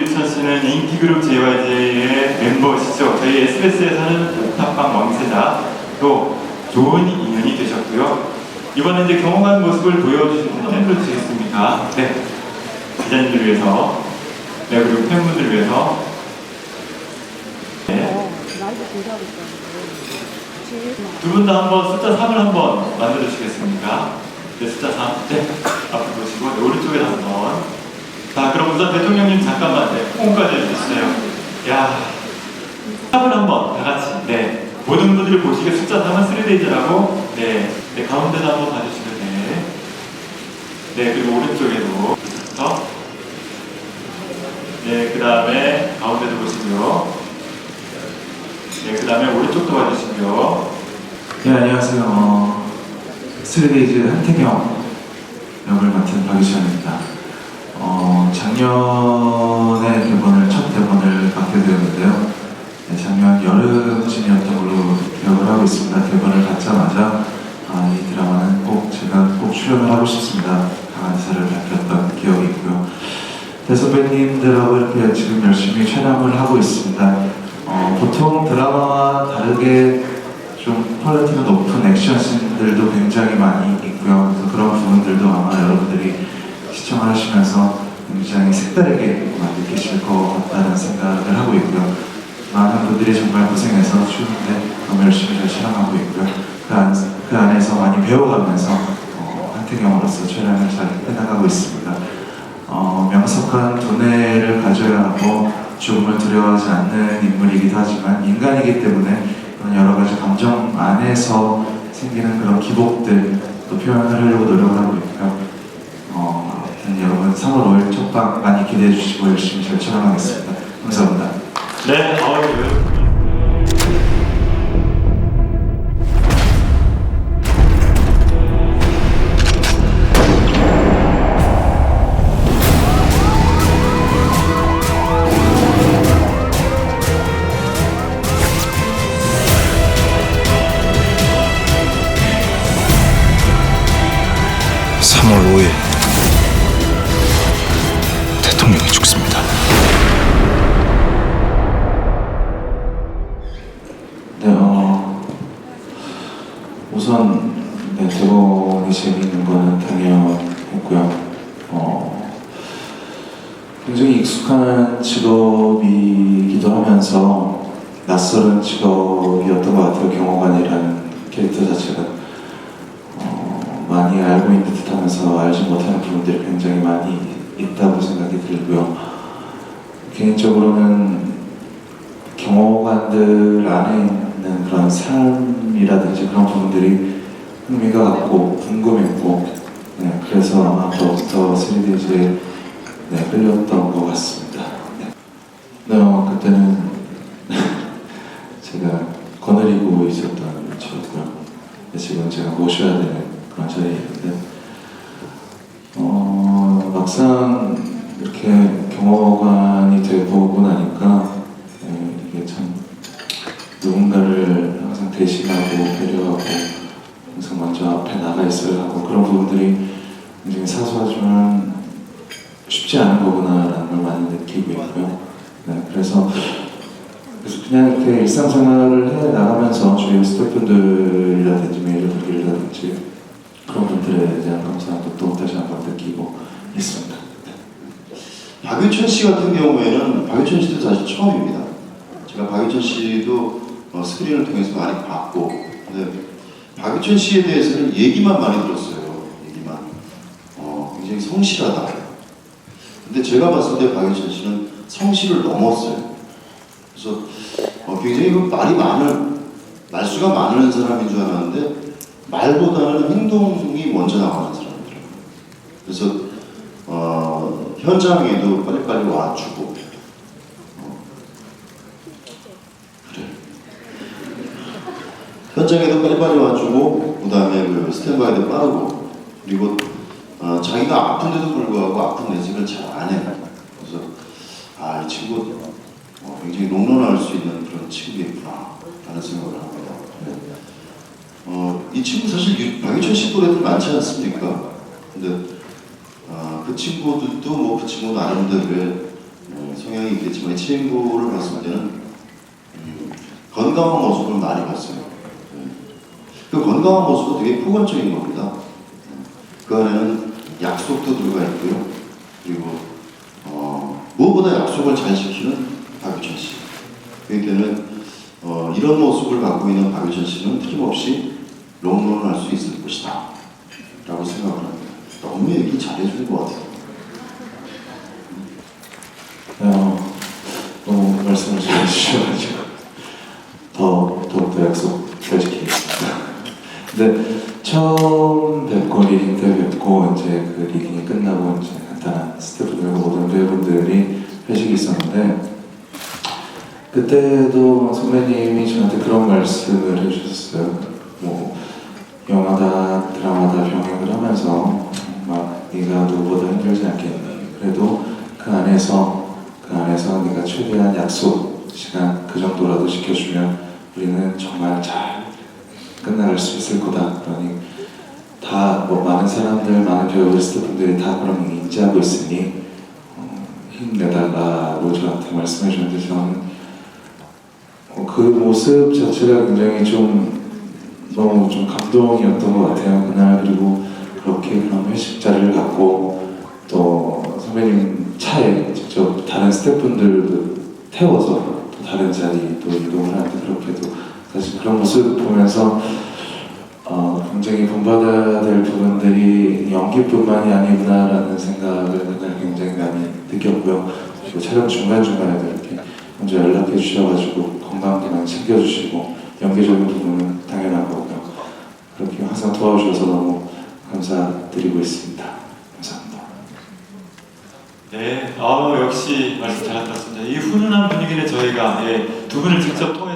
류천 씨는 인기 그룹 JYJ의 멤버시죠. 저희 SBS에서는 옥탑방 왕세자 또 좋은 인연이 되셨고요. 이번에 이제 경험한 모습을 보여주실 텐데 해주시겠습니까? 네. 기자님들 위해서, 네 그리고 팬분들 위해서. 네. 두 분 다 한번 숫자 3을 한번 만들어 주시겠습니까? 네, 숫자 3. 네. 앞으로 보시고, 네, 오른쪽에 한번. 자, 그럼 우선 대통령님 잠깐만, 네, 폰까지 해주세요. 야 3을 한번 다 같이, 네. 모든 분들이 보시기에 숫자 3은 3데이즈라고, 네. 네, 가운데도 한번 봐주시면 돼. 네, 그리고 오른쪽에도. 부터. 네, 그 다음에 가운데도 보시고요. 네, 그 다음에 오른쪽도 봐주시고요. 네, 안녕하세요. 어, 스리데이즈 한태경 역을 맡은 박유찬입니다. 어, 작년에 대본을, 첫 대본을 맡게 되었는데요. 네, 작년 여름쯤이었던 걸로 기억을 하고 있습니다. 대본을 받자마자 아, 이 드라마는 꼭 제가 꼭 출연을 하고 싶습니다. 강한 의사를 밝혔던 기억이 있고요. 대선배님들하고 이렇게 지금 열심히 촬영을 하고 있습니다. 어, 보통 드라마와 다르게 좀 퀄리티가 높은 액션 씬들도 굉장히 많이 있고요. 그래서 그런 부분들도 아마 여러분들이 시청을 하시면서 굉장히 색다르게 느끼실 것 같다는 생각을 하고 있고요. 많은 분들이 정말 고생해서 추운데 너무 열심히 잘 촬영하고 있고요. 그, 안, 그 안에서 많이 배워가면서 어, 한태경으로서 촬영을 잘 해나가고 있습니다. 어, 명석한 두뇌를 가져야 하고 죽음을 두려워하지 않는 인물이기도 하지만 인간이기 때문에 여러 가지 감정 안에서 생기는 그런 기복들 또 표현을 하려고 노력을 하고 있고요. 어, 아무튼 여러분 3월 5일 첫방 많이 기대해 주시고 열심히 잘 촬영하겠습니다. 감사합니다. 네, 5일 대통령이 죽습니다. 네, 어, 우선 네, 대본이 재미있는 거는 당연했고요. 어, 굉장히 익숙한 직업이기도 하면서 낯설은 직업이었던 것 같아요. 경호관이라는 캐릭터 자체가 어, 많이 알고 있는 듯하면서 알지 못하는 부분들이 굉장히 많이 있다고 생각이 들고요. 개인적으로는 경호관들 안에 있는 그런 삶이라든지 그런 부분들이 흥미가 갔고 궁금했고 네, 그래서 아마 더욱더 3D즈에 네, 끌렸던 것 같습니다. 네, 네 어, 그때는 제가 거느리고 있었던 위치였고요. 네, 지금 제가 모셔야 되는 그런 자리인데 어, 막상 이렇게 경호관이 되고 나니까 네, 이게 참 누군가를 항상 대신하고 배려하고 항상 먼저 앞에 나가 있어야 하고 그런 부분들이 굉장히 사소하지만 쉽지 않은 거구나라는 걸 많이 느끼고 있고요. 네, 그래서 그래서 그냥 이렇게 일상생활을 해 나가면서 주위 스태프분들이라든지 매니저분들이라든지 그런 분들에 대한 감사함도 또 다시 한번 느끼고 있습니다. 네. 박유천 씨 같은 경우에는 박유천 씨도 사실 처음입니다. 제가 박유천 씨도 어, 스크린을 통해서 많이 봤고, 근데 박유천 씨에 대해서는 얘기만 많이 들었어요. 얘기만. 어, 굉장히 성실하다. 근데 제가 봤을 때 박유천 씨는 성실을 넘었어요. 그래서 어, 굉장히 그 말이 많은, 말수가 많은 사람인 줄 알았는데 말보다는 행동이 먼저 나가는 사람이더라고요. 그래서 어, 현장에도 빨리빨리 와주고 어, 그래 현장에도 빨리빨리 와주고 그 다음에 그 스탠바이도 빠르고 그리고 어, 자기가 아픈데도 불구하고 아픈 내색을 잘 안 해요 그래서 아 이 친구 어, 굉장히 롱런할 수 있는 그런 친구겠구나 라는 생각을 합니다 네. 어, 이 친구 사실 유- 박유천 씨 또래들 많지 않습니까? 근데 아, 그 친구들도 뭐 그 친구 나름대로의 어, 성향이 있겠지만 이 친구를 봤을 때는 음, 건강한 모습을 많이 봤어요. 네. 그 건강한 모습은 되게 포괄적인 겁니다. 그 안에는 약속도 들어가 있고요. 그리고 어, 무엇보다 약속을 잘 지키는 박유천 씨. 그러니까는 어, 이런 모습을 갖고 있는 박유천 씨는 틀림없이 롱런을 할 수 있을 것이다. 라고 생각을 합니다. 너무 얘기 잘해주는 것 같아요. 어, 너무 말씀을 잘 해주셔가지고 더 더욱더 약속 잘 지키겠습니다. 근데 처음 뵙고 리딩 때 뵙고 이제 그 리딩이 끝나고 이제 간단한 스태프들 모든 배우분들이 회식이 있었는데 그때도 선배님이 저한테 그런 말씀을 해주셨어요. 뭐 영화다 드라마다 병행을 하면서 막 네가 누구보다 힘들지 않겠니? 그래도 그 안에서 그 안에서 네가 최대한 약속 시간 그 정도라도 지켜주면 우리는 정말 잘 끝나갈 수 있을 거다. 그러니 다 뭐 많은 사람들, 많은 배우들, 스태프분들이 다 그런 걸 인지하고 있으니 어, 힘내달라고 저한테 말씀해 주는데 저는 어, 그 모습 자체가 굉장히 좀 너무 좀 감동이었던 것 같아요. 그날 그리고 그렇게 그런 회식 자리를 갖고 또 선배님 차에 직접 다른 스태프분들도 태워서 또 다른 자리 또 이동을 하는데 그렇게 도 사실 그런 모습 보면서 어, 굉장히 본받아야 될 부분들이 연기뿐만이 아니구나라는 생각을 굉장히 많이 느꼈고요. 그리고 촬영 중간중간에도 이렇게 먼저 연락해 주셔가지고 건강도 많이 챙겨주시고 연기적인 부분은 당연한 거고요. 그렇게 항상 도와주셔서 너무 감사드리고 있습니다. 감사합니다. 네, 아 역시 말씀 잘하셨습니다. 이 훈훈한 분위기를 저희가 예, 두 분을 직접 통해서